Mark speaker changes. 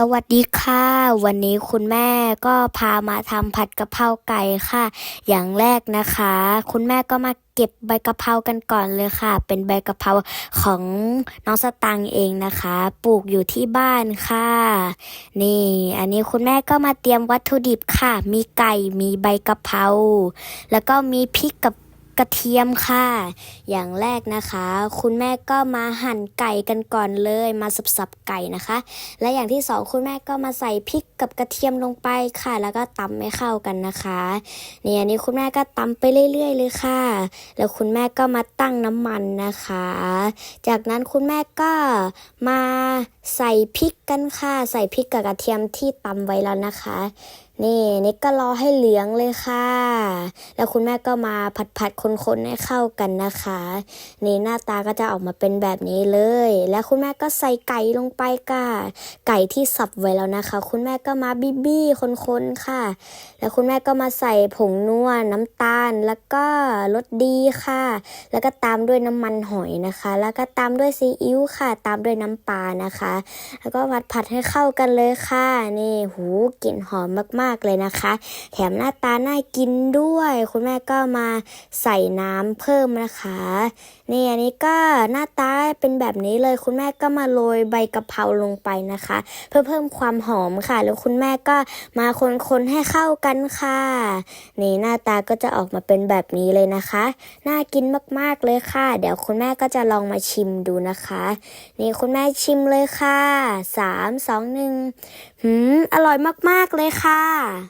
Speaker 1: สวัสดีค่ะ วันนี้คุณแม่ก็พามาทำผัดกะเพราไก่ค่ะ อย่างแรกนะคะ คุณแม่ก็มาเก็บใบกะเพรากันก่อนเลยค่ะ เป็นใบกะเพราของน้องสตังเองนะคะ ปลูกอยู่ที่บ้านค่ะ นี่ อันนี้คุณแม่ก็มาเตรียมวัตถุดิบค่ะ มีไก่มีใบกะเพราแล้วก็มีพริกกับ กระเทียมค่ะ อย่างแรกนะคะ คุณแม่ก็มาหั่นไก่กันก่อนเลย มาสับๆไก่นะคะ และอย่างที่สองคุณแม่ก็มาใส่พริกกับกระเทียมลงไปค่ะ แล้วก็ตำให้เข้ากันนะคะเนี่ยนี้คุณแม่ก็ตำไปเรื่อย ๆ เลยค่ะ แล้วคุณแม่ก็มาตั้งน้ำมันนะคะ จากนั้นคุณแม่ก็มาใส่พริกกันค่ะ ใส่พริกกับกระเทียมที่ตำไว้แล้วนะคะ นี่นี่ก็รอให้เหลืองเลยค่ะ แล้วคุณแม่ก็มาผัดผัดๆคนๆให้เข้ากันนะคะนี่หน้าตาก็จะออกมาเป็นแบบนี้เลย แล้วคุณแม่ก็ใส่ไก่ลงไปค่ะ ไก่ที่สับไว้แล้วนะคะ คุณแม่ก็มาบี้บี้คนๆค่ะ แล้วคุณแม่ก็มาใส่ผงนัวน้ำตาลแล้วก็รสดีค่ะ แล้วก็ตามด้วยน้ำมันหอยนะคะ แล้วก็ตามด้วยซีอิ๊วค่ะ ตามด้วยน้ำปลานะคะ แล้วก็ผัดผัดให้เข้ากันเลยค่ะนี่หูกลิ่นหอมมากๆเลยนะคะ แถมหน้าตาน่ากินด้วย คุณแม่ก็มาใส่ส่น้ำเพิ่มนะคะนี่อันนี้ก็หน้าตาเป็นแบบนี้เลยคุณแม่ก็มาโรยใบกะเพราลงไปนะคะ เพื่อเพิ่มความหอมค่ะ แล้วคุณแม่ก็มาคนๆให้เข้ากันค่ะนี่หน้าตาก็จะออกมาเป็นแบบนี้เลยนะคะน่ากินมากๆเลยค่ะ เดี๋ยวคุณแม่ก็จะลองมาชิมดูนะคะ นี่คุณแม่ชิมเลยค่ะสามสองหนึ่งหืมอร่อยมากๆเลยค่ะ